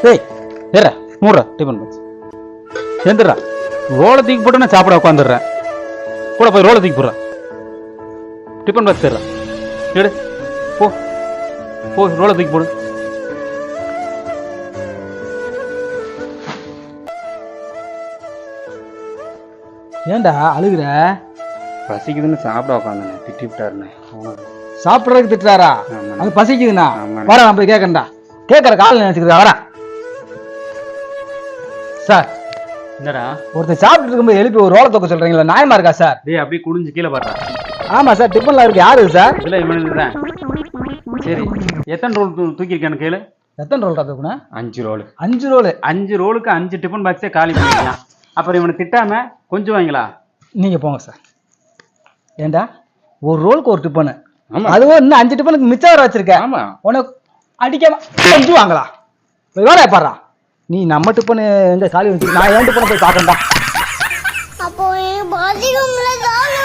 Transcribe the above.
ஏற மூடுறா tiffin box சேர்ந்துடுறா ரோலை தூக்கி போட்டு நான் சாப்பிட உட்காந்துடுறேன் கூட போய் ரோலை தூக்கி போடுறேன் டிஃபன் பாக்ஸ் தர்றேன் எடு போ. போ ரோலை தூக்கி போடு. ஏன்டா அழுகுற? பசிக்குதுன்னு சாப்பிட உட்காந்துண்ணே திட்டி விட்டாருண்ணே சாப்பிட்றதுக்கு திட்டுறாரா. அது பசிக்குதுண்ணா. வர நான் போய் கேட்கறேன்டா கேட்கற காலில் நினச்சிக்கிறா வரேன் சார். என்னடா? ஒருத்தர் சாப்பிட்டு இருக்கும்போது எழுப்பி ஒரு ரோலை தூக்க சொல்றீங்களா? நியாயமா இருக்கா சார்? டேய் அப்படியே குடிஞ்சு கீழே பாடுறா. ஆமா சார். டிஃபன்ல இருக்கு. யாரு சார்? இதில் இவனுக்கு தான் சரி. எத்தனை ரோல் தூ தூக்கியிருக்கானு கேளு. எத்தனை ரோல் தூக்கணும் அஞ்சு ரோல். அஞ்சு ரோல். அஞ்சு ரோலுக்கு அஞ்சு டிஃபன் பாக்ஸே காலி பண்ணிக்கலாம் அப்புறம் இவனை திட்டாம கொஞ்சம் வாங்களா நீங்க போங்க சார். ஏண்டா? ஒரு ரோலுக்கு ஒரு டிஃபனு. அதுவும் இன்னும் அஞ்சு டிஃபனுக்கு மிச்சம் வர வச்சிருக்கேன் ஆமா. உனக்கு அடிக்காம வாங்களா போய் வேலையை பாடுறா நீ நம்ம டிஃபனு எங்க காலி வச்சு நான் ஏன் டிஃபனை போய் பார்க்கண்டா அப்போ எனக்கு பாத்ரூம்ல தான்